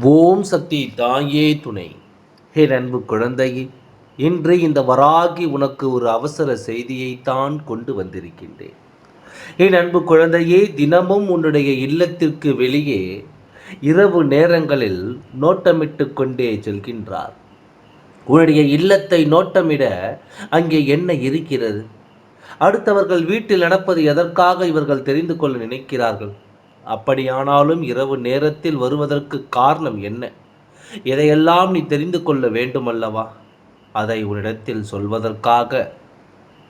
ஓம் சக்தி தாயே துணை. ஹே அன்பு குழந்தையே இன்று இந்த வராகி உனக்கு ஒரு அவசர செய்தியைத்தான் கொண்டு வந்திருக்கின்றேன். என் அன்பு குழந்தையே தினமும் உன்னுடைய இல்லத்திற்கு வெளியே இரவு நேரங்களில் நோட்டமிட்டு கொண்டே செல்கின்றார். உன்னுடைய இல்லத்தை நோட்டமிட அங்கே என்ன இருக்கிறது? அடுத்தவர்கள் வீட்டில் நடப்பது எதற்காக இவர்கள் தெரிந்து கொள்ள நினைக்கிறார்கள்? அப்படியானாலும் இரவு நேரத்தில் வருவதற்கு காரணம் என்ன? இதையெல்லாம் நீ தெரிந்து கொள்ள வேண்டுமல்லவா? அதை உன்னிடத்தில் சொல்வதற்காக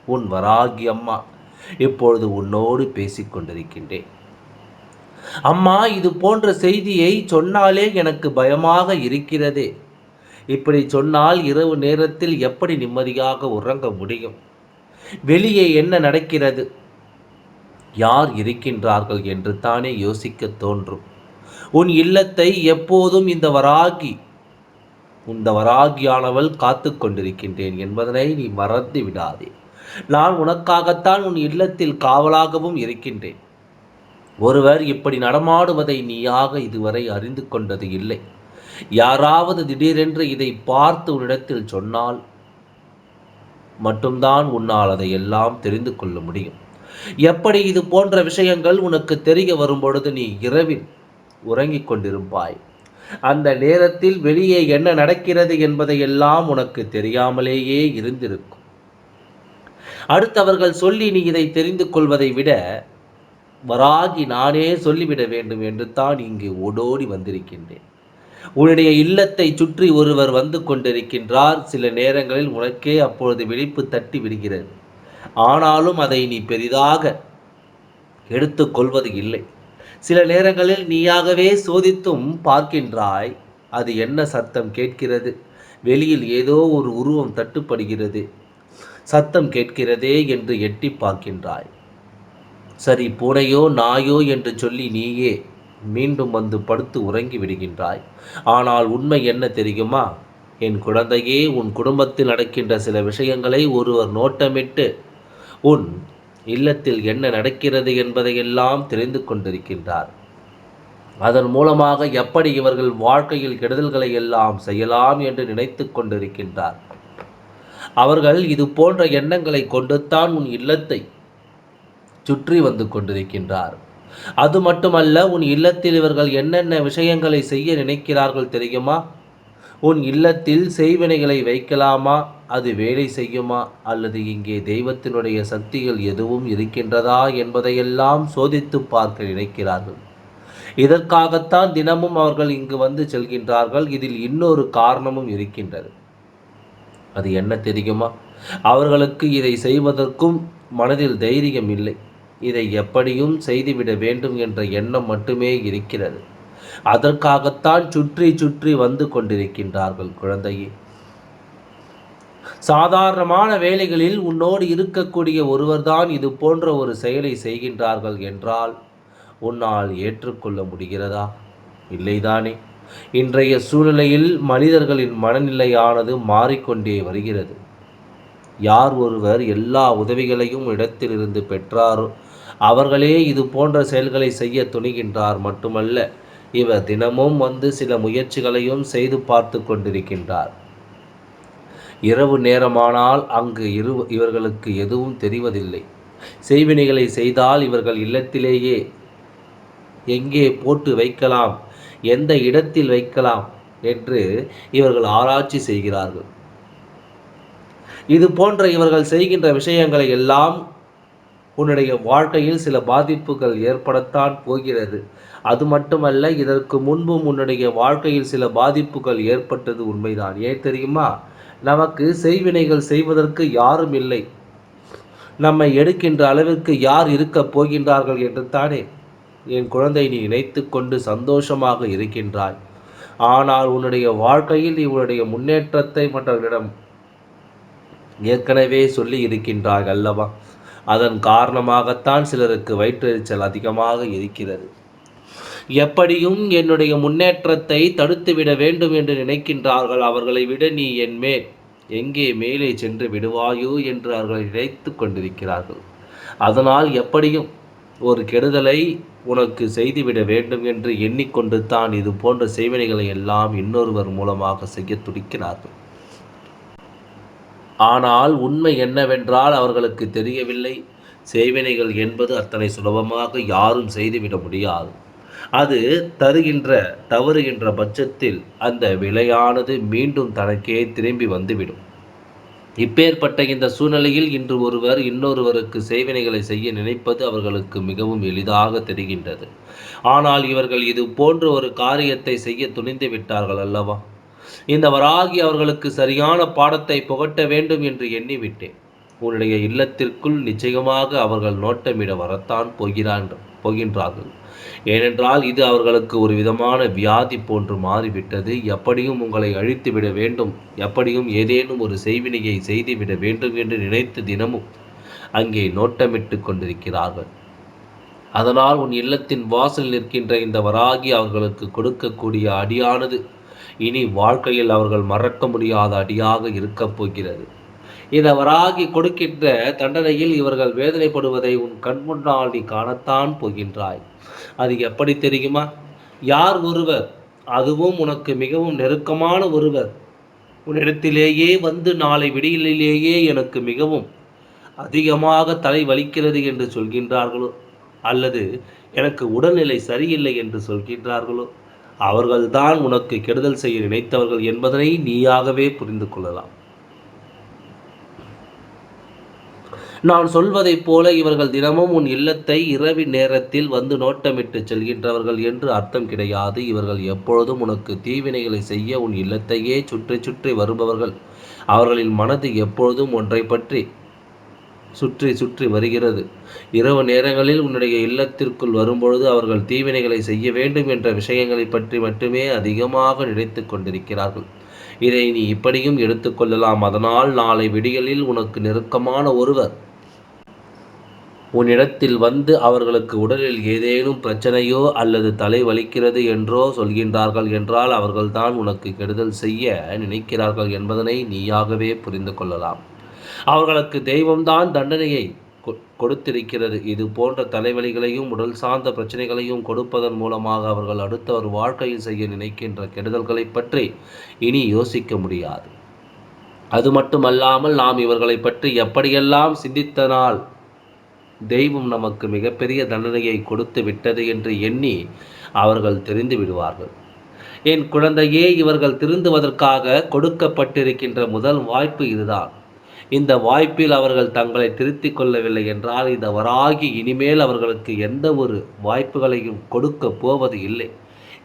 உன் வராகி அம்மா இப்பொழுது உன்னோடு பேசிக்கொண்டிருக்கின்றேன் அம்மா இது போன்ற செய்தியை சொன்னாலே எனக்கு பயமாக இருக்கிறதே. இப்படி சொன்னால் இரவு நேரத்தில் எப்படி நிம்மதியாக உறங்க முடியும்? வெளியே என்ன நடக்கிறது? யார் இருக்கின்றார்கள் என்று தானே யோசிக்க தோன்றும். உன் இல்லத்தை எப்போதும் இந்த வராகி இந்த வராகியானவள் காத்து கொண்டிருக்கின்றேன் என்பதனை நீ மறந்து விடாதே. நான் உனக்காகத்தான் உன் இல்லத்தில் காவலாகவும் இருக்கின்றேன். ஒருவர் இப்படி நடமாடுவதை நீயாக இதுவரை அறிந்து கொண்டது இல்லை. யாராவது திடீரென்று இதை பார்த்து உன்னிடத்தில் சொன்னால் மட்டும்தான் உன்னால் அதை எல்லாம் தெரிந்து கொள்ள முடியும். எப்படி இது போன்ற விஷயங்கள் உனக்கு தெரிய வரும்பொழுது நீ இரவில் உறங்கிக் கொண்டிருப்பாய். அந்த நேரத்தில் வெளியே என்ன நடக்கிறது என்பதையெல்லாம் உனக்கு தெரியாமலேயே இருந்திருக்கும். அடுத்தவர்கள் சொல்லி நீ இதை தெரிந்து கொள்வதை விட வராகி நானே சொல்லிவிட வேண்டும் என்று தான் இங்கு ஓடோடி வந்திருக்கின்றேன். உன்னுடைய இல்லத்தை சுற்றி ஒருவர் வந்து கொண்டிருக்கின்றார். சில நேரங்களில் உனக்கே அப்பொழுது விழிப்பு தட்டி விடுகிறது. ஆனாலும் அதை நீ பெரிதாக எடுத்துக்கொள்வது இல்லை. சில நேரங்களில் நீயாகவே சோதித்தும் பார்க்கின்றாய் அது என்ன சத்தம் கேட்கிறது? வெளியில் ஏதோ ஒரு உருவம் தட்டுப்படுகிறது. சத்தம் கேட்கிறதே என்று எட்டி பார்க்கின்றாய். சரி பூனையோ நாயோ என்று சொல்லி நீயே மீண்டும் வந்து படுத்து உறங்கி விடுகின்றாய். ஆனால் உண்மை என்ன தெரியுமா? என் குழந்தையே உன் குடும்பத்தில் நடக்கின்ற சில விஷயங்களை ஒருவர் நோட்டமிட்டு உன் இல்லத்தில் என்ன நடக்கிறது என்பதையெல்லாம் தெரிந்து கொண்டிருக்கின்றார். அதன் மூலமாக எப்படி இவர்கள் வாழ்க்கையில் கெடுதல்களை எல்லாம் செய்யலாம் என்று நினைத்து கொண்டிருக்கின்றார். அவர்கள் இது போன்ற எண்ணங்களை கொண்டுத்தான் உன் இல்லத்தை சுற்றி வந்து கொண்டிருக்கின்றார். அது மட்டுமல்ல உன் இல்லத்தில் இவர்கள் என்னென்ன விஷயங்களை செய்ய நினைக்கிறார்கள் தெரியுமா? உன் இல்லத்தில் செய்வினைகளை வைக்கலாமா? அது வேலை செய்யுமா? அல்லது இங்கே தெய்வத்தினுடைய சக்திகள் எதுவும் இருக்கின்றதா என்பதையெல்லாம் சோதித்து பார்க்க நினைக்கிறார்கள். இதற்காகத்தான் தினமும் அவர்கள் இங்கு வந்து செல்கின்றார்கள். இதில் இன்னொரு காரணமும் இருக்கின்றது. அது என்ன தெரியுமா? அவர்களுக்கு இதை செய்வதற்கும் மனதில் தைரியம் இல்லை. இதை எப்படியும் செய்துவிட வேண்டும் என்ற எண்ணம் மட்டுமே இருக்கிறது. அதற்காகத்தான் சுற்றி சுற்றி வந்து கொண்டிருக்கின்றார்கள் குழந்தையே. சாதாரணமான வேலைகளில் உன்னோடு இருக்கக்கூடிய ஒருவர்தான் இது போன்ற ஒரு செயலை செய்கின்றார்கள் என்றால் உன்னால் ஏற்றுக்கொள்ள முடிகிறதா? இல்லைதானே. இன்றைய சூழ்நிலையில் மனிதர்களின் மனநிலையானது மாறிக்கொண்டே வருகிறது. யார் ஒருவர் எல்லா உதவிகளையும் இடத்திலிருந்து பெற்றாரோ அவர்களே இது போன்ற செயல்களை செய்ய துணிகின்றார் மட்டுமல்ல இவர் தினமும் வந்து சில முயற்சிகளையும் செய்து பார்த்து கொண்டிருக்கின்றார். இரவு நேரமானால் அங்கு இரு இவர்களுக்கு எதுவும் தெரிவதில்லை. செய்வினைகளை செய்தால் இவர்கள் இல்லத்திலேயே எங்கே போட்டு வைக்கலாம் எந்த இடத்தில் வைக்கலாம் என்று இவர்கள் ஆராய்ச்சி செய்கிறார்கள். இது போன்ற இவர்கள் செய்கின்ற விஷயங்களை எல்லாம் உன்னுடைய வாழ்க்கையில் சில பாதிப்புகள் ஏற்படத்தான் போகிறது. அது மட்டுமல்ல இதற்கு முன்பும் உன்னுடைய வாழ்க்கையில் சில பாதிப்புகள் ஏற்பட்டது உண்மைதான். ஏன் தெரியுமா? நமக்கு செய்வினைகள் செய்வதற்கு யாரும் இல்லை. நம்மை எடுக்கின்ற அளவிற்கு யார் இருக்கப் போகின்றார்கள் என்று தானே. என் குழந்தை நீ நினைத்து கொண்டு சந்தோஷமாக இருக்கின்றாய். ஆனால் உன்னுடைய வாழ்க்கையில் இவனுடைய முன்னேற்றத்தை மற்றவர்களிடம் ஏற்கனவே சொல்லி இருக்கின்றாய் அல்லவா? அதன் காரணமாகத்தான் சிலருக்கு வயிற்றெரிச்சல் அதிகமாக இருக்கிறது. எப்படியும் என்னுடைய முன்னேற்றத்தை தடுத்துவிட வேண்டும் என்று நினைக்கின்றார்கள். அவர்களை விட நீ என் மேல். எங்கே மேலே சென்று விடுவாயோ என்று அவர்கள் நினைத்து கொண்டிருக்கிறார்கள். அதனால் எப்படியும் ஒரு கெடுதலை உனக்கு செய்துவிட வேண்டும் என்று எண்ணிக்கொண்டு தான் இது போன்ற செய்வினைகளை எல்லாம் இன்னொருவர் மூலமாக செய்ய துடிக்கிறார்கள். ஆனால் உண்மை என்னவென்றால் அவர்களுக்கு தெரியவில்லை. செய்வினைகள் என்பது அத்தனை சுலபமாக யாரும் செய்துவிட முடியாது. அது தருகின்ற தவறுகின்ற பட்சத்தில் அந்த விலையானது மீண்டும் தனக்கே திரும்பி வந்துவிடும். இப்பேற்பட்ட இந்த சூழ்நிலையில் இன்று ஒருவர் இன்னொருவருக்கு செய்வினைகளை செய்ய நினைப்பது அவர்களுக்கு மிகவும் எளிதாக தெரிகின்றது. ஆனால் இவர்கள் இது போன்ற ஒரு காரியத்தை செய்ய துணிந்து விட்டார்கள் அல்லவா? இந்த வராகி அவர்களுக்கு சரியான பாடத்தை புகட்ட வேண்டும் என்று எண்ணிவிட்டேன். உன்னுடைய இல்லத்திற்குள் நிச்சயமாக அவர்கள் நோட்டமிட வரத்தான் போகிறான் போகின்றார்கள். ஏனென்றால் இது அவர்களுக்கு ஒரு விதமான வியாதி போன்று மாறிவிட்டது. எப்படியும் உங்களை அழித்துவிட வேண்டும். எப்படியும் ஏதேனும் ஒரு செய்வினையை செய்துவிட வேண்டும் என்று நினைத்து தினமும் அங்கே நோட்டமிட்டு கொண்டிருக்கிறார்கள். அதனால் உன் இல்லத்தின் வாசல் நிற்கின்ற இந்த வராகி அவர்களுக்கு கொடுக்கக்கூடிய அடியானது இனி வாழ்க்கையில் அவர்கள் மறக்க முடியாத அடியாக இருக்கப் போகிறது. இந்த வராகி கொடுக்கின்ற தண்டனையில் இவர்கள் வேதனைப்படுவதை உன் கண் முன்னால் நீ காணத்தான் போகின்றாய். அது எப்படி தெரியுமா? யார் ஒருவர் அதுவும் உனக்கு மிகவும் நெருக்கமான ஒருவர் உன்னிடத்திலேயே வந்து நாளை விடியலிலேயே எனக்கு மிகவும் அதிகமாக தலை வலிக்கிறது என்று சொல்கின்றார்களோ? அல்லது எனக்கு உடல்நிலை சரியில்லை என்று சொல்கின்றார்களோ? அவர்கள்தான் உனக்கு கெடுதல் செய்ய நினைத்தவர்கள் என்பதனை நீயாகவே புரிந்து கொள்ளலாம். நான் சொல்வதைப் போல இவர்கள் தினமும் உன் இல்லத்தை இரவு நேரத்தில் வந்து நோட்டமிட்டு செல்கின்றவர்கள் என்று அர்த்தம் கிடையாது. இவர்கள் எப்பொழுதும் உனக்கு தீவினைகளை செய்ய உன் இல்லத்தையே சுற்றி சுற்றி வருபவர்கள். அவர்களின் மனது எப்பொழுதும் ஒன்றை பற்றி சுற்றி சுற்றி வருகிறது. இரவு நேரங்களில் உன்னுடைய இல்லத்திற்குள் வரும்பொழுது அவர்கள் தீவினைகளை செய்ய வேண்டும் என்ற விஷயங்களை பற்றி மட்டுமே அதிகமாக நினைத்து கொண்டிருக்கிறார்கள். இதை நீ இப்படியும் எடுத்துக்கொள்ளலாம் அதனால் நாளை விடிகளில் உனக்கு நெருக்கமான ஒருவர். உன்னிடத்தில் வந்து அவர்களுக்கு உடலில் ஏதேனும் பிரச்சனையோ அல்லது தலை வலிக்கிறது என்றோ சொல்கின்றார்கள் என்றால் அவர்கள்தான் உனக்கு கெடுதல் செய்ய நினைக்கிறார்கள் என்பதனை நீயாகவே புரிந்து கொள்ளலாம். அவர்களுக்கு தெய்வம்தான் தண்டனையை கொடுத்திருக்கிறது. இது போன்ற தலைவலிகளையும் உடல் சார்ந்த பிரச்சனைகளையும் கொடுப்பதன் மூலமாக அவர்கள் அடுத்த ஒரு வாழ்க்கையில் செய்ய நினைக்கின்ற கெடுதல்களை பற்றி இனி யோசிக்க முடியாது. அது மட்டுமல்லாமல் நாம் இவர்களை பற்றி எப்படியெல்லாம் சிந்தித்தனால் தெய்வம் நமக்கு மிகப்பெரிய தண்டனையை கொடுத்து விட்டது என்று எண்ணி அவர்கள் தெரிந்து விடுவார்கள். என் குழந்தையே இவர்கள் திருந்துவதற்காக கொடுக்கப்பட்டிருக்கின்ற முதல் வாய்ப்பு இதுதான். இந்த வாய்ப்பில் அவர்கள் தங்களை திருத்தி கொள்ளவில்லை என்றால் இந்த வராகி இனிமேல் அவர்களுக்கு எந்த ஒரு வாய்ப்புகளையும் கொடுக்க போவது இல்லை.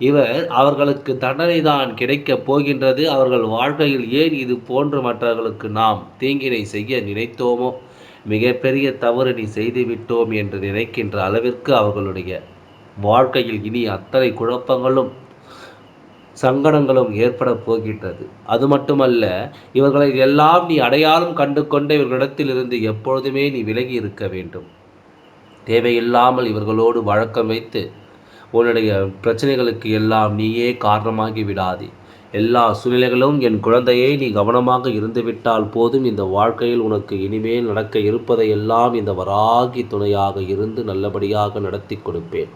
இவர் அவர்களுக்கு தண்டனை தான் கிடைக்கப் போகின்றது. அவர்கள் வாழ்க்கையில் ஏன் இது போன்று மற்றவர்களுக்கு நாம் தீங்கினை செய்ய நினைத்தோமோ? மிகப்பெரிய தவறு நீ செய்துவிட்டோம் என்று நினைக்கின்ற அளவிற்கு அவர்களுடைய வாழ்க்கையில் இனி அத்தனை குழப்பங்களும் சங்கடங்களும் ஏற்பட போகின்றது. அது மட்டுமல்ல இவர்களை எல்லாம் நீ அடையாளம் கண்டு கொண்ட இவர்களிடத்திலிருந்து எப்பொழுதுமே நீ விலகி இருக்க வேண்டும். தேவையில்லாமல் இவர்களோடு வழக்கம் வைத்து உன்னுடைய பிரச்சனைகளுக்கு எல்லாம் நீயே காரணமாகி விடாதே. எல்லா சூழ்நிலைகளும் என் குழந்தையை நீ கவனமாக இருந்துவிட்டால் போதும். இந்த வாழ்க்கையில் உனக்கு இனிமேல் நடக்க இருப்பதை எல்லாம் இந்த வராகி துணையாக இருந்து நல்லபடியாக நடத்தி கொடுப்பேன்.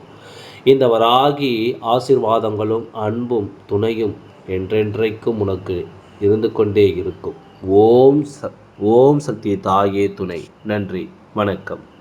இந்த வராகி ஆசிர்வாதங்களும் அன்பும் துணையும் என்றென்றைக்கும் உனக்கு இருந்து கொண்டே இருக்கும். ஓம் ச ஓம் சக்தி தாயே துணை. நன்றி வணக்கம்.